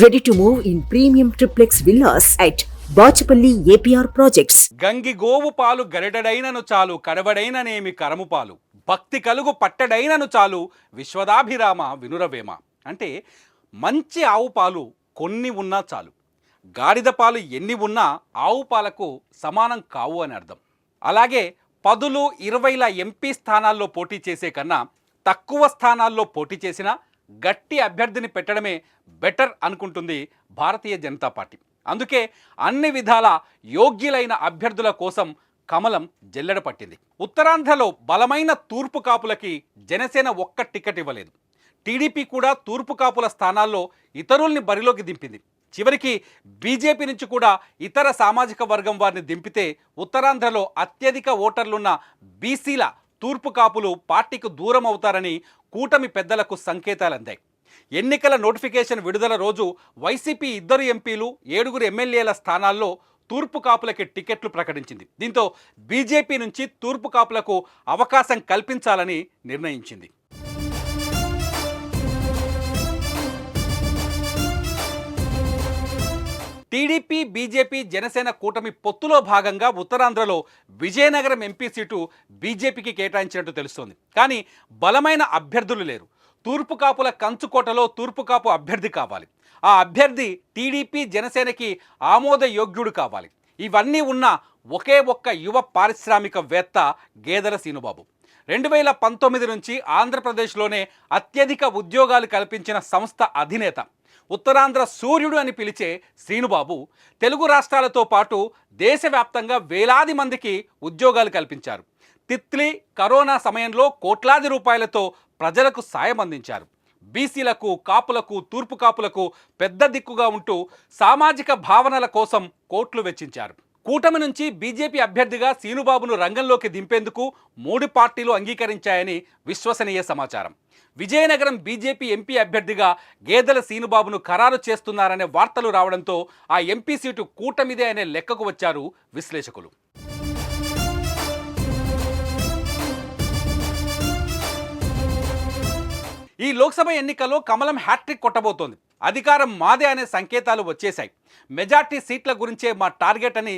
Ready to move in premium triplex villas at Bachupally APR projects గంగి గోవు పాలు గరిడడైనను చాలు కడవడైననేమి కరము పాలు. భక్తి కలుగు పట్టడైనను చాలు విశ్వదాభిరామ వినురవేమ. అంటే మంచి ఆవు పాలు కొన్ని ఉన్నా చాలు. గాడిద పాలు ఎన్ని ఉన్నా ఆవు పాలకు సమానం కావు అని అర్థం. అలాగే పదులు ఇరవైల ఎంపీ స్థానాల్లో పోటీ చేసే కన్నా తక్కువ స్థానాల్లో పోటీ చేసినా గట్టి అభ్యర్థిని పెట్టడమే బెటర్ అనుకుంటుంది భారతీయ జనతా పార్టీ. అందుకే అన్ని విధాల యోగ్యులైన అభ్యర్థుల కోసం కమలం జల్లెడ పట్టింది. ఉత్తరాంధ్రలో బలమైన తూర్పు కాపులకి జనసేన ఒక్క టికెట్ ఇవ్వలేదు. టీడీపీ కూడా తూర్పు కాపుల స్థానాల్లో ఇతరుల్ని బరిలోకి దింపింది. చివరికి బీజేపీ నుంచి కూడా ఇతర సామాజిక వర్గం వారిని దింపితే ఉత్తరాంధ్రలో అత్యధిక ఓటర్లున్న బీసీల తూర్పు కాపులు పార్టీకి దూరం అవుతారని కూటమి పెద్దలకు సంకేతాలు అందాయి ఎన్నికల నోటిఫికేషన్ విడుదల రోజు వైసీపీ ఇద్దరు ఎంపీలు ఏడుగురు ఎమ్మెల్యేల స్థానాల్లో తూర్పు కాపులకి టికెట్లు ప్రకటించింది. దీంతో బీజేపీ నుంచి తూర్పు కాపులకు అవకాశం కల్పించాలని నిర్ణయించింది. టీడీపీ బీజేపీ జనసేన కూటమి పొత్తులో భాగంగా ఉత్తరాంధ్రలో విజయనగరం ఎంపీ సీటు బీజేపీకి కేటాయించినట్టు తెలుస్తోంది. కానీ బలమైన అభ్యర్థులు లేరు. తూర్పు కాపుల కంచుకోటలో తూర్పు కాపు అభ్యర్థి కావాలి. ఆ అభ్యర్థి టీడీపీ జనసేనకి ఆమోదయోగ్యుడు కావాలి. ఇవన్నీ ఉన్న ఒకే ఒక్క యువ పారిశ్రామికవేత్త గేదెల సీనుబాబు. రెండు వేల పంతొమ్మిది నుంచి ఆంధ్రప్రదేశ్లోనే అత్యధిక ఉద్యోగాలు కల్పించిన సంస్థ అధినేత. ఉత్తరాంధ్ర సూర్యుడు అని పిలిచే శ్రీనుబాబు తెలుగు రాష్ట్రాలతో పాటు దేశవ్యాప్తంగా వేలాది మందికి ఉద్యోగాలు కల్పించారు. తిత్లీ కరోనా సమయంలో కోట్లాది రూపాయలతో ప్రజలకు సాయం అందించారు. బీసీలకు కాపులకు తూర్పు కాపులకు పెద్ద దిక్కుగా ఉంటూ సామాజిక భావనల కోసం కోట్లు వెచ్చించారు. కూటమి నుంచి బీజేపీ అభ్యర్థిగా సీనుబాబును రంగంలోకి దింపేందుకు మూడు పార్టీలు అంగీకరించాయని విశ్వసనీయ సమాచారం. విజయనగరం బీజేపీ ఎంపీ అభ్యర్థిగా గేదెల సీనుబాబును ఖరారు చేస్తున్నారనే వార్తలు రావడంతో ఆ ఎంపీ సీటు కూటమిదే అనే లెక్కకు వచ్చారు విశ్లేషకులు. ఈ లోక్సభ ఎన్నికల్లో కమలం హ్యాట్రిక్ కొట్టబోతోంది. అధికారం మాదే అనే సంకేతాలు వచ్చేశాయి. మెజార్టీ సీట్ల గురించే మా టార్గెట్ అని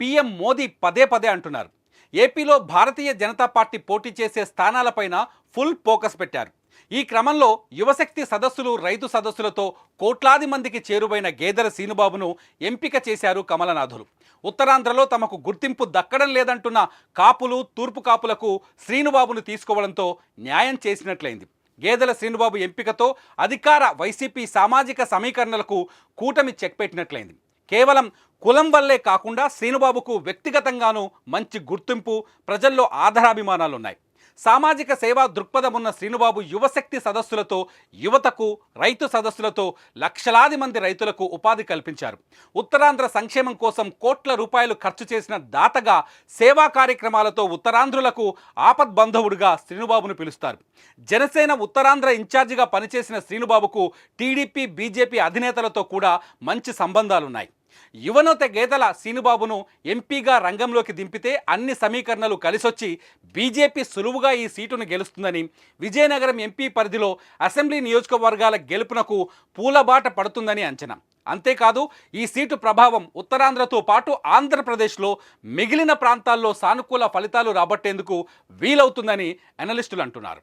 పీఎం మోదీ పదే పదే అంటున్నారు. ఏపీలో భారతీయ జనతా పార్టీ పోటీ చేసే స్థానాలపైన ఫుల్ ఫోకస్ పెట్టారు. ఈ క్రమంలో యువశక్తి సదస్సులు రైతు సదస్సులతో కోట్లాది మందికి చేరువైన గేదెల సీనుబాబును ఎంపిక చేశారు కమలనాథులు. ఉత్తరాంధ్రలో తమకు గుర్తింపు దక్కడం లేదంటున్న కాపులు తూర్పు కాపులకు శ్రీనుబాబును తీసుకోవడంతో న్యాయం చేసినట్లయింది. గేదెల శ్రీనుబాబు ఎంపికతో అధికార వైసీపీ సామాజిక సమీకరణలకు కూటమి చెక్ పెట్టినట్లయింది. కేవలం కులం వల్లే కాకుండా శ్రీనుబాబుకు వ్యక్తిగతంగానూ మంచి గుర్తింపు ప్రజల్లో ఆధారాభిమానాలున్నాయి సామాజిక సేవా దృక్పథం ఉన్న శ్రీనుబాబు యువశక్తి సదస్సులతో యువతకు రైతు సదస్సులతో లక్షలాది మంది రైతులకు ఉపాధి కల్పించారు. ఉత్తరాంధ్ర సంక్షేమం కోసం కోట్ల రూపాయలు ఖర్చు చేసిన దాతగా సేవా కార్యక్రమాలతో ఉత్తరాంధ్రులకు ఆపద్బంధవుడుగా శ్రీనుబాబును పిలుస్తారు. జనసేన ఉత్తరాంధ్ర ఇన్ఛార్జిగా పనిచేసిన శ్రీనుబాబుకు టీడీపీ బీజేపీ అధినేతలతో కూడా మంచి సంబంధాలున్నాయి. యువనోత గేదెల సీనుబాబును ఎంపీగా రంగంలోకి దింపితే అన్ని సమీకరణలు కలిసొచ్చి బీజేపీ సులువుగా ఈ సీటును గెలుస్తుందని విజయనగరం ఎంపీ పరిధిలో అసెంబ్లీ నియోజకవర్గాల గెలుపునకు పూలబాట పడుతుందని అంచనా. అంతేకాదు ఈ సీటు ప్రభావం ఉత్తరాంధ్రతో పాటు ఆంధ్రప్రదేశ్లో మిగిలిన ప్రాంతాల్లో సానుకూల ఫలితాలు రాబట్టేందుకు వీలవుతుందని అనలిస్టులు అంటున్నారు.